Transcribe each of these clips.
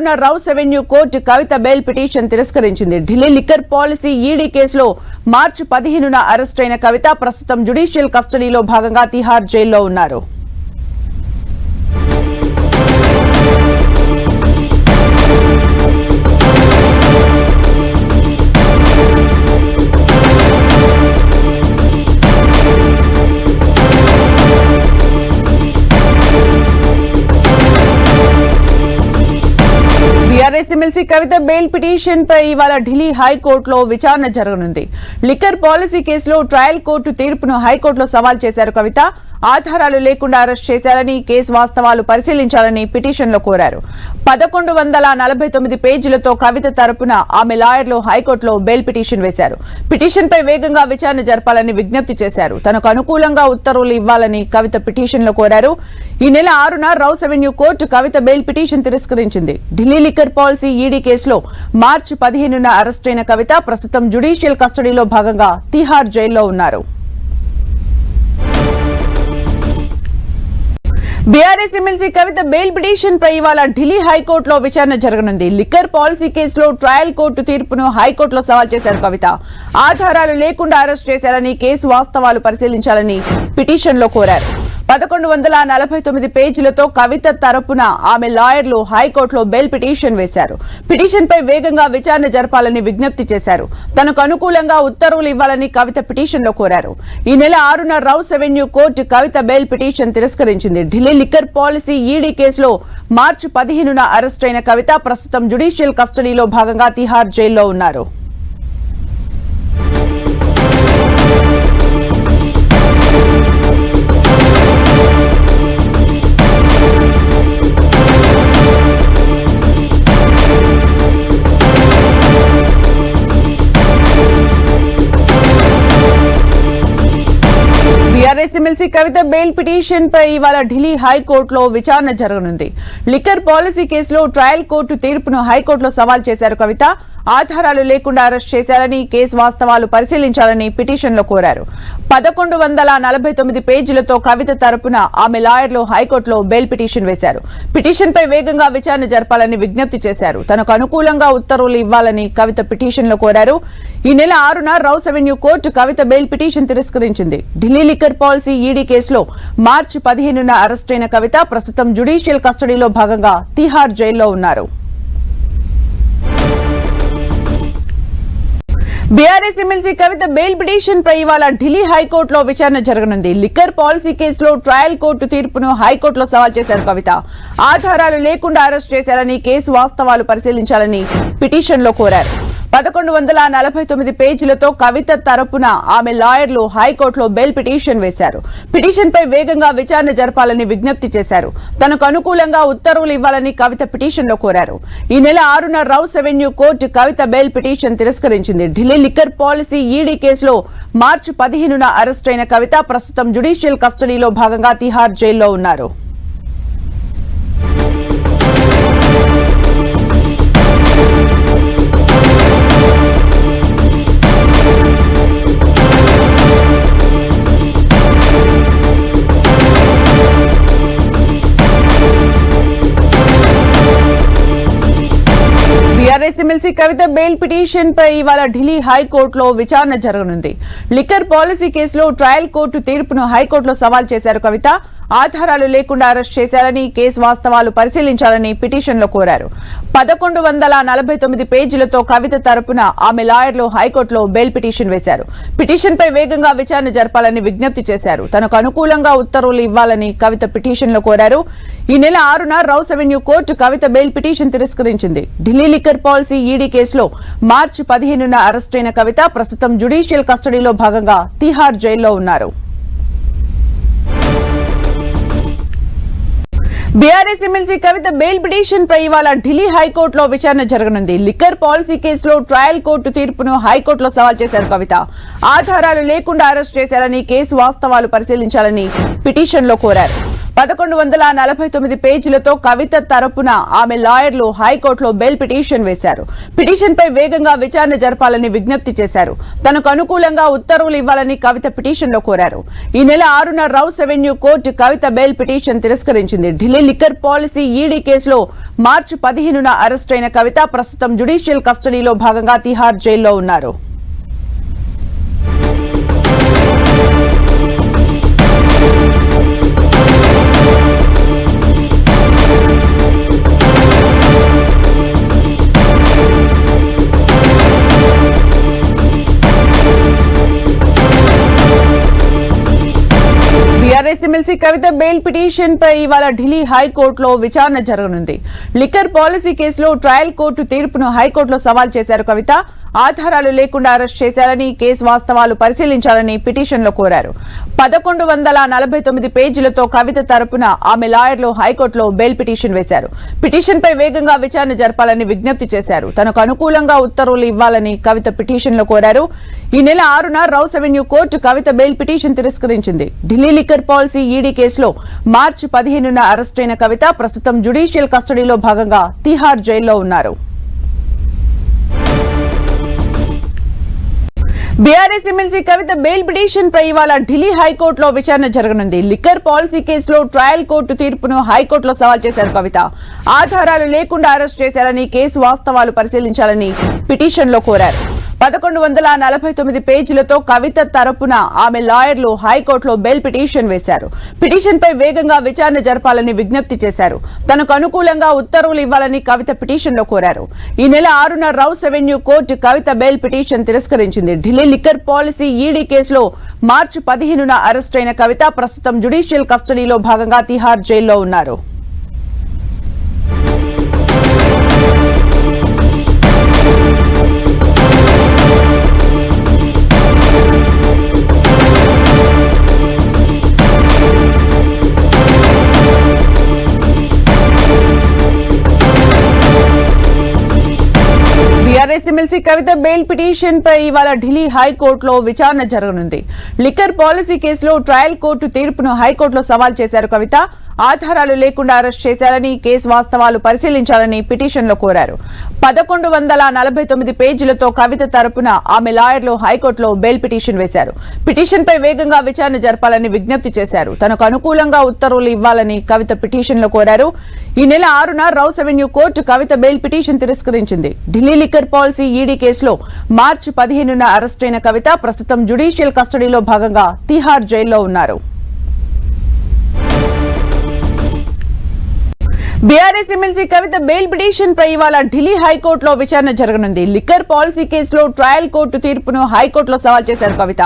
ఉన్న Rouse court Kavitha bail petition తిరస్కరించింది. Delhi liquor policy ED కేసులో మార్చి పదిహేనున అరెస్టైన అయిన కవిత ప్రస్తుతం జ్యుడిషియల్ కస్టడీలో భాగంగా తిహార్ జైల్లో ఉన్నారు. BRS MLC Kavitha bail petition పై ఇవాళ ఢిల్లీ హైకోర్టులో విచారణ జరగనుంది. లిక్కర్ పాలసీ కేసులో ట్రయల్ కోర్టు తీర్పును హైకోర్టులో సవాల్ చేశారు కవిత. ఆధారాలు లేకుండా అరెస్ట్ చేశారని కేసు వాస్తవాలు పరిశీలించాలని పిటిషన్లో కోరారు. పదకొండు వందల నలభై తొమ్మిది పేజీలతో కవిత తరపున ఆమె లాయర్లు హైకోర్టులో బెయిల్ పిటిషన్ వేశారు. పిటిషన్పై వేగంగా విచారణ జరపాలని విజ్ఞప్తి చేశారు. తనకు అనుకూలంగా ఉత్తర్వులు ఇవ్వాలని కవిత పిటిషన్లో కోరారు. ఈ నెల ఆరున Rouse avenue court Kavitha bail petition తిరస్కరించింది. ఢిల్లీ లిక్కర్ పాలసీ ఈడీ కేసులో మార్చి పదిహేనున అరెస్టైన కవిత ప్రస్తుతం జ్యుడిషియల్ కస్టడీలో భాగంగా తిహార్ జైల్లో ఉన్నారు. BRS MLC Kavitha bail petition పై ఇవాళ ఢిల్లీ హైకోర్టులో విచారణ జరగనుంది. లిక్కర్ పాలసీ కేసులో ట్రయల్ కోర్టు తీర్పును హైకోర్టులో సవాల్ చేశారు కవిత. ఆధారాలు లేకుండా అరెస్ట్ చేశారని కేసు వాస్తవాలు పరిశీలించాలని పిటిషన్లో కోరారు. పదకొండు వందల నలభై తొమ్మిది పేజీలతో కవిత తరపున ఆమె లాయర్లు హైకోర్టులో బెయిల్ పిటిషన్ వేశారు. పిటిషన్పై వేగంగా విచారణ జరపాలని విజ్ఞప్తి చేశారు. తనకు అనుకూలంగా ఉత్తర్వులు ఇవ్వాలని కవిత పిటిషన్లో కోరారు. ఈ నెల ఆరున Rouse avenue court Kavitha bail petition తిరస్కరించింది. ఢిల్లీ లిక్కర్ పాలసీ ఈడీ కేసులో మార్చి పదిహేనున అరెస్టైన అయిన కవిత ప్రస్తుతం జ్యుడిషియల్ కస్టడీలో భాగంగా తిహార్ జైల్లో ఉన్నారు. BRS MLC Kavitha bail petition పై ఇవాళ ఢిల్లీ హైకోర్టులో విచారణ జరగనుంది. లిక్కర్ పాలసీ కేసులో ట్రయల్ కోర్టు తీర్పును హైకోర్టులో సవాల్ చేశారు కవిత. ఆధారాలు లేకుండా అరెస్ట్ చేశారని కేసు వాస్తవాలు పరిశీలించాలని పిటిషన్లో కోరారు. పదకొండు వందల నలభై తొమ్మిది పేజీలతో కవిత తరపున ఆమె లాయర్లు హైకోర్టులో బెయిల్ పిటిషన్ వేశారు. పిటిషన్ పై వేగంగా విచారణ జరపాలని విజ్ఞప్తి చేశారు. తనకు అనుకూలంగా ఉత్తర్వులు ఇవ్వాలని కవిత పిటిషన్లో కోరారు. ఈ నెల ఆరున Rouse avenue court Kavitha bail petition తిరస్కరించింది. ఢిల్లీ లిక్కర్ పాలసీ ఈడీ కేసులో మార్చి పదిహేనున అరెస్ట్ అయిన కవిత ప్రస్తుతం జ్యుడీషియల్ కస్టడీలో భాగంగా తిహార్ జైల్లో ఉన్నారు. BRS MLC Kavitha bail petition పై ఇవాళ ఢిల్లీ హైకోర్టులో విచారణ జరగనుంది. లిక్కర్ పాలసీ కేసులో ట్రయల్ కోర్టు తీర్పును హైకోర్టులో సవాల్ చేశారు కవిత. ఆధారాలు లేకుండా అరెస్ట్ చేశారని కేసు వాస్తవాలు పరిశీలించాలని పిటిషన్లో కోరారు. పదకొండు వందల నలభై తొమ్మిది పేజీలతో కవిత తరపున ఆమె లాయర్లు హైకోర్టులో బెయిల్ పిటిషన్ వేశారు. పిటిషన్పై వేగంగా విచారణ జరపాలని విజ్ఞప్తి చేశారు. తనకు అనుకూలంగా ఉత్తర్వులు ఇవ్వాలని కవిత పిటిషన్లో కోరారు. ఈ నెల ఆరున Rouse avenue court Kavitha bail petition తిరస్కరించింది. ఢిల్లీ లిక్కర్ పాలసీ ఈడీ కేసులో మార్చి పదిహేనున అరెస్టైన అయిన కవిత ప్రస్తుతం జ్యుడిషియల్ కస్టడీలో భాగంగా తిహార్ జైల్లో ఉన్నారు. BRS MLC Kavitha bail petition పై ఇవాళ ఢిల్లీ హైకోర్టులో విచారణ జరగనుంది. లిక్కర్ పాలసీ కేసులో ట్రయల్ కోర్టు తీర్పును హైకోర్టులో సవాల్ చేశారు కవిత. ఆధారాలు లేకుండా అరెస్ట్ చేశారని కేసు వాస్తవాలు పరిశీలించాలని పిటిషన్లో కోరారు. పదకొండు వందల నలభై తొమ్మిది పేజీలతో కవిత తరపున ఆమె లాయర్లు హైకోర్టులో బెయిల్ పిటిషన్ వేశారు. పిటిషన్పై వేగంగా విచారణ జరపాలని విజ్ఞప్తి చేశారు. తనకు అనుకూలంగా ఉత్తర్వులు ఇవ్వాలని కవిత పిటిషన్లో కోరారు. ఈ నెల ఆరున Rouse avenue court Kavitha bail petition తిరస్కరించింది. ఢిల్లీ లిక్కర్ పాలసీ ఈడీ కేసులో మార్చి పదిహేనున అరెస్టైన కవిత ప్రస్తుతం జ్యుడిషియల్ కస్టడీలో భాగంగా తిహార్ జైల్లో ఉన్నారు. BRS MLC Kavitha bail petition పై ఇవాళ ఢిల్లీ హైకోర్టులో విచారణ జరగనుంది. లిక్కర్ పాలసీ కేసులో ట్రయల్ కోర్టు తీర్పును హైకోర్టులో సవాల్ చేశారు కవిత. ఆధారాలు లేకుండా అరెస్ట్ చేశారని కేసు వాస్తవాలు పరిశీలించాలని పిటిషన్లో కోరారు. పదకొండు వందల నలభై తొమ్మిది పేజీలతో కవిత తరపున ఆమె లాయర్లు హైకోర్టులో బెయిల్ పిటిషన్ వేశారు. పిటిషన్పై వేగంగా విచారణ జరపాలని విజ్ఞప్తి చేశారు. తనకు అనుకూలంగా ఉత్తర్వులు ఇవ్వాలని కవిత పిటిషన్లో కోరారు. ఈ నెల ఆరున Rouse avenue court Kavitha bail petition తిరస్కరించింది. ఢిల్లీ లిక్కర్ పాలసీ ఈడీ కేసులో మార్చి పదిహేనున అరెస్టైన అయిన కవిత ప్రస్తుతం జుడిషియల్ కస్టడీలో భాగంగా తిహార్ జైల్లో ఉన్నారు. BRS MLC Kavitha bail petition పై ఇవాళ ఢిల్లీ హైకోర్టులో విచారణ జరగనుంది. లిక్కర్ పాలసీ కేసులో ట్రయల్ కోర్టు తీర్పును హైకోర్టులో సవాల్ చేశారు కవిత. ఆధారాలు లేకుండా అరెస్ట్ చేశారని కేసు వాస్తవాలు పరిశీలించాలని పిటిషన్లో కోరారు. పదకొండు వందల నలభై తొమ్మిది పేజీలతో కవిత తరపున ఆమె లాయర్లు హైకోర్టులో బెయిల్ పిటిషన్ వేశారు. పిటిషన్పై వేగంగా విచారణ జరపాలని విజ్ఞప్తి చేశారు. తనకు అనుకూలంగా ఉత్తర్వులు ఇవ్వాలని కవిత పిటిషన్లో కోరారు. ఈ నెల ఆరున Rouse avenue court Kavitha bail petition తిరస్కరించింది. ఢిల్లీ లిక్కర్ పాలసీ ఈడీ కేసులో మార్చి పదిహేనున అరెస్టైన కవిత ప్రస్తుతం జుడిషియల్ కస్టడీలో భాగంగా తిహార్ జైల్లో ఉన్నారు. BRS MLC Kavitha bail petition పై ఇవాళ ఢిల్లీ హైకోర్టులో విచారణ జరగనుంది. లిక్కర్ పాలసీ కేసులో ట్రయల్ కోర్టు తీర్పును హైకోర్టులో సవాల్ చేశారు కవిత. ఆధారాలు లేకుండా అరెస్ట్ చేశారని కేసు వాస్తవాలు పరిశీలించాలని పిటిషన్లో కోరారు. పదకొండు వందల నలభై తొమ్మిది పేజీలతో కవిత తరపున ఆమె లాయర్లు హైకోర్టులో బెయిల్ పిటిషన్ వేశారు. పిటిషన్పై వేగంగా విచారణ జరపాలని విజ్ఞప్తి చేశారు. తనకు అనుకూలంగా ఉత్తర్వులు ఇవ్వాలని కవిత పిటిషన్లో కోరారు. ఈ నెల ఆరున Rouse avenue court Kavitha bail petition తిరస్కరించింది. ఢిల్లీ లిక్కర్ పాలసీ ఈడీ కేసులో మార్చి పదిహేనున అరెస్టైన అయిన కవిత ప్రస్తుతం జుడిషియల్ కస్టడీలో భాగంగా తిహార్ జైల్లో ఉన్నారు. ఎమ్మెల్సీ కవిత బెయిల్ పిటిషన్ పై ఇవాళ ఢిల్లీ హైకోర్టులో విచారణ జరగనుంది. లిక్కర్ పాలసీ కేసులో ట్రయల్ కోర్టు తీర్పును హైకోర్టులో సవాల్ చేశారు కవిత. ఆధారాలు లేకుండా అరెస్ట్ చేశారని కేసు వాస్తవాలు పరిశీలించాలని పిటిషన్లో కోరారు. పదకొండు వందల నలభై తొమ్మిది పేజీలతో కవిత తరపున ఆమె లాయర్లు హైకోర్టులో బెయిల్ పిటిషన్ వేశారు. పిటిషన్పై వేగంగా విచారణ జరపాలని విజ్ఞప్తి చేశారు. తనకు అనుకూలంగా ఉత్తర్వులు ఇవ్వాలని కవిత పిటిషన్లో కోరారు. ఈ నెల ఆరున Rouse avenue court Kavitha bail petition తిరస్కరించింది. ఢిల్లీ లిక్కర్ పాలసీ ఈడీ కేసులో మార్చి పదిహేనున అరెస్టైన కవిత ప్రస్తుతం జుడిషియల్ కస్టడీలో భాగంగా తిహార్ జైల్లో ఉన్నారు. BRS MLC Kavitha bail petition పై ఇవాళ ఢిల్లీ హైకోర్టులో విచారణ జరగనుంది. లిక్కర్ పాలసీ కేసులో ట్రయల్ కోర్టు తీర్పును హైకోర్టులో సవాల్ చేశారు కవిత.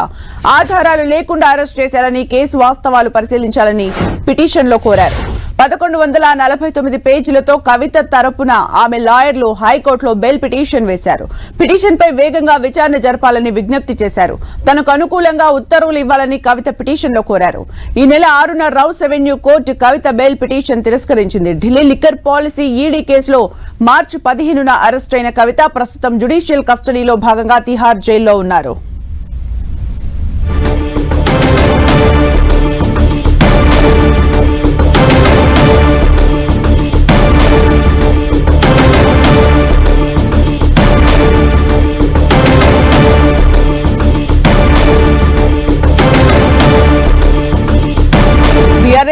ఆధారాలు లేకుండా అరెస్ట్ చేశారని కేసు వాస్తవాలు పరిశీలించాలని పిటిషన్లో కోరారు. పదకొండు వందల నలభై తొమ్మిది పేజీలతో కవిత తరపున ఆమె లాయర్లు హైకోర్టులో బెయిల్ పిటిషన్ వేశారు. పిటిషన్పై వేగంగా విచారణ జరపాలని విజ్ఞప్తి చేశారు. తనకు అనుకూలంగా ఉత్తర్వులు ఇవ్వాలని కవిత పిటిషన్లో కోరారు. ఈ నెల ఆరున Rouse Avenue court Kavitha bail petition తిరస్కరించింది. ఢిల్లీ లిక్కర్ పాలసీ ఈడీ కేసులో మార్చి పదిహేనున అరెస్టైన అయిన కవిత ప్రస్తుతం జుడిషియల్ కస్టడీలో భాగంగా తిహార్ జైల్లో ఉన్నారు.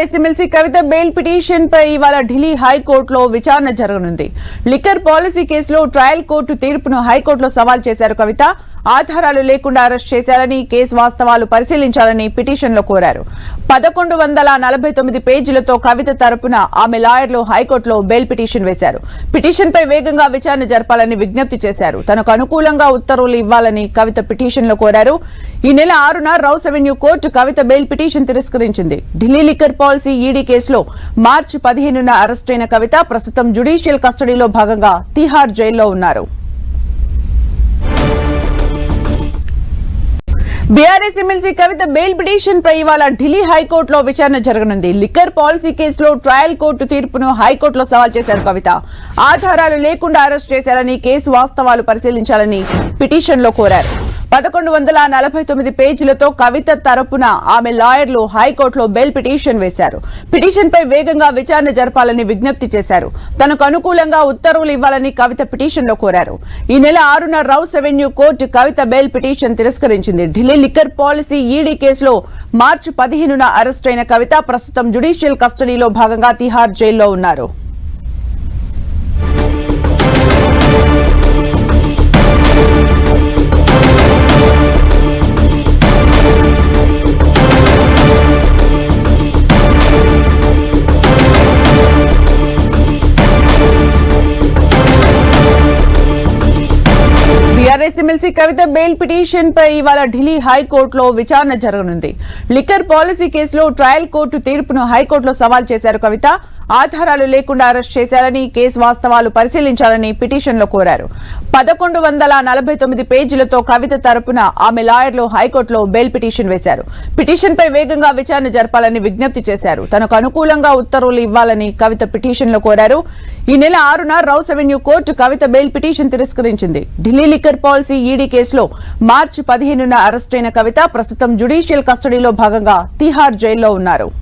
ఎమ్మెల్సీ కవిత బెయిల్ పిటిషన్ పై ఇవాళ ఢిల్లీ హైకోర్టులో విచారణ జరగనుంది. లిక్కర్ పాలసీ కేసులో ట్రయల్ కోర్టు తీర్పును హైకోర్టులో సవాల్ చేశారు కవిత. ఆధారాలు లేకుండా అరెస్ట్ చేశారని కేసు వాస్తవాలు పరిశీలించాలని పిటిషన్లో కోరారు. పదకొండు వందల నలభై తొమ్మిది పేజీలతో కవిత తరపున ఆమె లాయర్లు హైకోర్టులో బెయిల్ పిటిషన్ వేశారు. పిటిషన్పై వేగంగా విచారణ జరపాలని విజ్ఞప్తి చేశారు. తనకు అనుకూలంగా ఉత్తర్వులు ఇవ్వాలని కవిత పిటిషన్లో కోరారు. ఈ నెల ఆరున Rouse Avenue court Kavitha bail petition తిరస్కరించింది. ఢిల్లీ లిక్కర్ పాలసీ ఈడీ కేసులో మార్చి పదిహేనున అరెస్టైన కవిత ప్రస్తుతం జుడిషియల్ కస్టడీలో భాగంగా తిహార్ జైల్లో ఉన్నారు. BRS MLC Kavitha bail petition పై ఇవాళ ఢిల్లీ హైకోర్టులో విచారణ జరగనుంది. లిక్కర్ పాలసీ కేసులో ట్రయల్ కోర్టు తీర్పును హైకోర్టులో సవాల్ చేశారు కవిత. ఆధారాలు లేకుండా అరెస్ట్ చేశారని కేసు వాస్తవాలు పరిశీలించాలని పిటిషన్లో కోరారు. పదకొండు వందల నలభై తొమ్మిది పేజీలతో కవిత తరపున ఆమె లాయర్లు హైకోర్టులో బెయిల్ పిటిషన్ వేశారు. పిటిషన్పై వేగంగా విచారణ జరపాలని విజ్ఞప్తి చేశారు. తనకు అనుకూలంగా ఉత్తర్వులు ఇవ్వాలని కవిత పిటిషన్లో కోరారు. ఈ నెల ఆరున Rouse Avenue court Kavitha bail petition తిరస్కరించింది. ఢిల్లీ లిక్కర్ పాలసీ ఈడీ కేసులో మార్చి పదిహేనున అరెస్టైన అయిన కవిత ప్రస్తుతం జుడిషియల్ కస్టడీలో భాగంగా తిహార్ జైల్లో ఉన్నారు. బీఆర్ఎస్ కవిత బెయిల్ పిటిషన్ పై ఇవాళ ఢిల్లీ హైకోర్టులో విచారణ జరగనుంది. లిక్కర్ పాలసీ కేసులో ట్రయల్ కోర్టు తీర్పును హైకోర్టులో సవాల్ చేశారు కవిత. ఆధారాలు లేకుండా అరెస్ట్ చేశారని కేసు వాస్తవాలు పరిశీలించాలని పిటిషన్లో కోరారు. పదకొండు వందల నలభై తొమ్మిది పేజీలతో కవిత తరపున ఆమె లాయర్లు హైకోర్టులో బెయిల్ పిటిషన్ వేశారు. పిటిషన్పై వేగంగా విచారణ జరపాలని విజ్ఞప్తి చేశారు. తనకు అనుకూలంగా ఉత్తర్వులు ఇవ్వాలని కవిత పిటిషన్లో కోరారు. ఈ నెల ఆరున Rouse Avenue court Kavitha bail petition తిరస్కరించింది. ఢిల్లీ లిక్కర్ పాలసీ ఈడీ కేసులో మార్చి పదిహేనున అరెస్టైన కవిత ప్రస్తుతం జుడిషియల్ కస్టడీలో భాగంగా తిహార్ జైల్లో ఉన్నారు.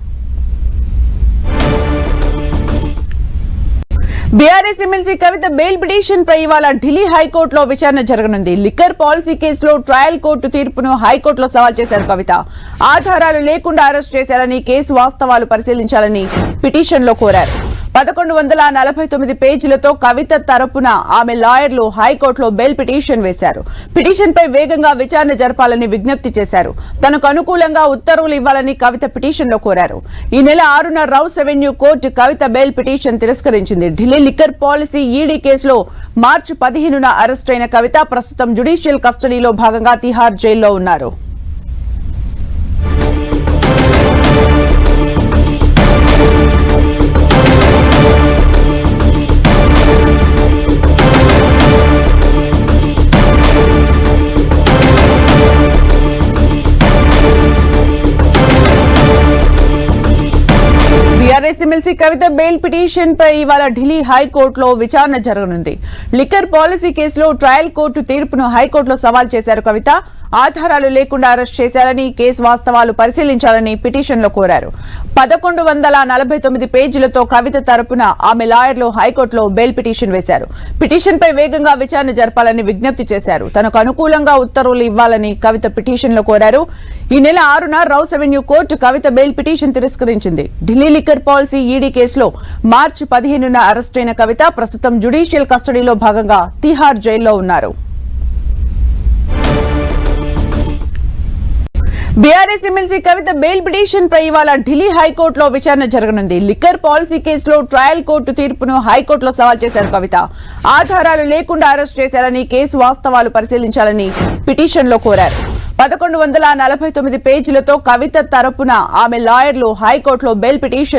BRS MLC Kavitha bail petition పై ఇవాళ ఢిల్లీ హైకోర్టులో విచారణ జరగనుంది. లిక్కర్ పాలసీ కేసులో ట్రయల్ కోర్టు తీర్పును హైకోర్టులో సవాల్ చేశారు కవిత. ఆధారాలు లేకుండా అరెస్ట్ చేశారని కేసు వాస్తవాలు పరిశీలించాలని పిటిషన్లో కోరారు. పదకొండు వందల నలభై తొమ్మిది పేజీలతో కవిత తరపున ఆమె లాయర్లు హైకోర్టులో బెయిల్ పిటిషన్ వేశారు. పిటిషన్పై వేగంగా విచారణ జరపాలని విజ్ఞప్తి చేశారు. తనకు అనుకూలంగా ఉత్తర్వులు ఇవ్వాలని కవిత పిటిషన్లో కోరారు. ఈ నెల ఆరున Rouse Avenue court Kavitha bail petition తిరస్కరించింది. ఢిల్లీ లిక్కర్ పాలసీ ఈడీ కేసులో మార్చి పదిహేనున అరెస్టైన అయిన కవిత ప్రస్తుతం జుడిషియల్ కస్టడీలో భాగంగా తిహార్ జైల్లో ఉన్నారు. ఎమ్మెల్సీ కవిత బెయిల్ పిటిషన్ పై ఇవాళ ఢిల్లీ హైకోర్టులో విచారణ జరగనుంది. లిక్కర్ పాలసీ కేసులో ట్రయల్ కోర్టు తీర్పును హైకోర్టులో సవాల్ చేశారు కవిత. ఆధారాలు లేకుండా అరెస్ట్ చేశారని కేసు వాస్తవాలు పరిశీలించాలని పిటిషన్లో కోరారు. పదకొండు వందల నలభై తొమ్మిది పేజీలతో కవిత తరపున ఆమె లాయర్లు హైకోర్టులో బెయిల్ పిటిషన్ వేశారు. పిటిషన్ పై వేగంగా విచారణ జరపాలని విజ్ఞప్తి చేశారు. తనకు అనుకూలంగా ఉత్తర్వులు ఇవ్వాలని కవిత పిటిషన్లో కోరారు. ఈ నెల ఆరున Rouse Avenue court Kavitha bail petition తిరస్కరించింది. ఢిల్లీ లిక్కర్ పాలసీ ఈడీ కేసులో మార్చి పదిహేనున అరెస్ట్ అయిన కవిత ప్రస్తుతం జుడిషియల్ కస్టడీలో భాగంగా తిహార్ జైల్లో ఉన్నారు. BRS MLC Kavitha bail petition పై ఇవాళ ఢిల్లీ హైకోర్టులో విచారణ జరగనుంది. లిక్కర్ పాలసీ కేసులో ట్రయల్ కోర్టు తీర్పును హైకోర్టులో సవాల్ చేశారు కవిత. ఆధారాలు లేకుండా అరెస్ట్ చేశారని కేసు వాస్తవాలు పరిశీలించాలని పిటిషన్లో కోరారు. పదకొండు వందల నలభై తొమ్మిది పేజీలతో కవిత తరపున ఆమె లాయర్లు హైకోర్టులో బెయిల్ పిటిషన్